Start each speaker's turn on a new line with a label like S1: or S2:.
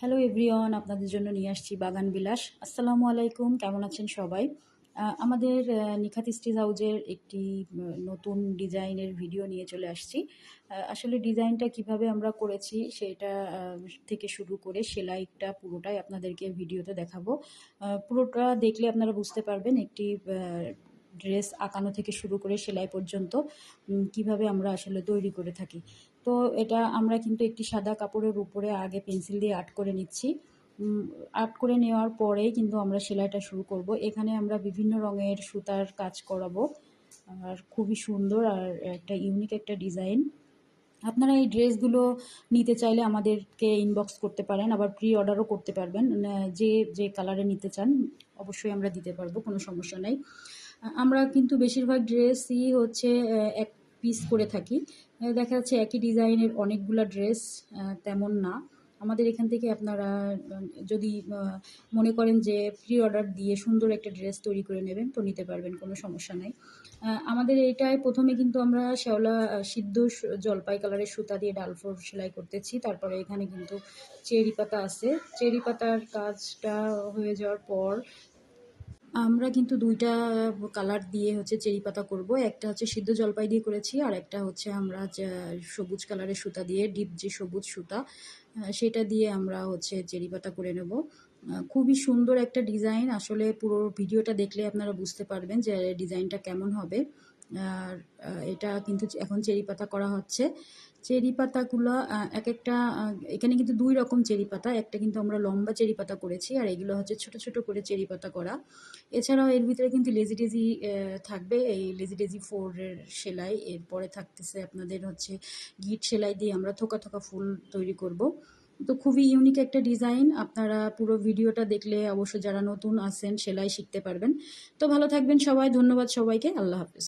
S1: Hello everyone আপনাদের জন্য নিয়ে আসছি বাগান বিলাস। আসসালামু আলাইকুম, কেমন আছেন সবাই? আমাদের নিখাত স্টিচ হাউজের একটি নতুন ডিজাইনের ভিডিও নিয়ে চলে আসছি। আসলে ডিজাইনটা কীভাবে আমরা করেছি সেটা থেকে শুরু করে সেলাইটা পুরোটাই আপনাদেরকে ভিডিওতে দেখাবো। পুরোটা দেখলে আপনারা বুঝতে পারবেন একটি ড্রেস আঁকানো থেকে শুরু করে সেলাই পর্যন্ত কীভাবে আমরা আসলে তৈরি করে থাকি। তো এটা আমরা কিন্তু একটি সাদা কাপড়ের উপরে আগে পেন্সিল দিয়ে আর্ট করে নিচ্ছি। আর্ট করে নেওয়ার পরেই কিন্তু আমরা সেলাইটা শুরু করব। এখানে আমরা বিভিন্ন রঙের সুতার কাজ করাবো। আর খুবই সুন্দর আর একটা ইউনিক একটা ডিজাইন। আপনারা এই ড্রেসগুলো নিতে চাইলে আমাদেরকে ইনবক্স করতে পারেন, আবার প্রি অর্ডারও করতে পারবেন। যে যে কালারে নিতে চান, অবশ্যই আমরা দিতে পারব, কোনো সমস্যা নেই। আমরা কিন্তু বেশিরভাগ ড্রেসই হচ্ছে এক পিস করে থাকি। দেখা যাচ্ছে একই ডিজাইনের অনেকগুলো ড্রেস তেমন না। আমাদের এখান থেকে আপনারা যদি মনে করেন যে প্রি অর্ডার দিয়ে সুন্দর একটা ড্রেস তৈরি করে নেবেন, তো নিতে পারবেন, কোনো সমস্যা নাই। আমাদের এইটায় প্রথমে কিন্তু আমরা শ্যাওলা সিদ্ধ জলপাই কালারের সুতা দিয়ে ডালফোর সেলাই করতেছি। তারপরে এখানে কিন্তু চেরি পাতা আছে। চেরি পাতার কাজটা হয়ে যাওয়ার পর আমরা কিন্তু দুইটা কালার দিয়ে হচ্ছে চেরি পাতা করব। একটা হচ্ছে সিদ্ধ জলপাই দিয়ে করেছি, আর একটা হচ্ছে আমরা সবুজ কালারের সুতা দিয়ে, ডিপ যে সবুজ সুতা সেটা দিয়ে আমরা হচ্ছে চেরি পাতা করে নেব। খুবই সুন্দর একটা ডিজাইন। আসলে পুরো ভিডিওটা দেখলে আপনারা বুঝতে পারবেন যে ডিজাইনটা কেমন হবে। আর এটা কিন্তু এখন চেরি পাতা করা হচ্ছে। চেরি পাতাগুলো এক একটা এখানে কিন্তু দুই রকম চেরি পাতা। একটা কিন্তু আমরা লম্বা চেরি পাতা করেছি, আর এগুলো হচ্ছে ছোট ছোট করে চেরি পাতা করা। এছাড়াও এর ভিতরে কিন্তু লেজি টেজি থাকবে। এই লেজি টেজি ফোরের সেলাই, এরপরে থাকতেছে আপনাদের হচ্ছে গিট সেলাই দিয়ে আমরা থোকা থোকা ফুল তৈরি করব। তো খুবই ইউনিক একটা ডিজাইন। আপনারা পুরো ভিডিওটা দেখলে অবশ্য যারা নতুন আসেন সেলাই শিখতে পারবেন। তো ভালো থাকবেন সবাই। ধন্যবাদ সবাইকে। আল্লাহ হাফিজ।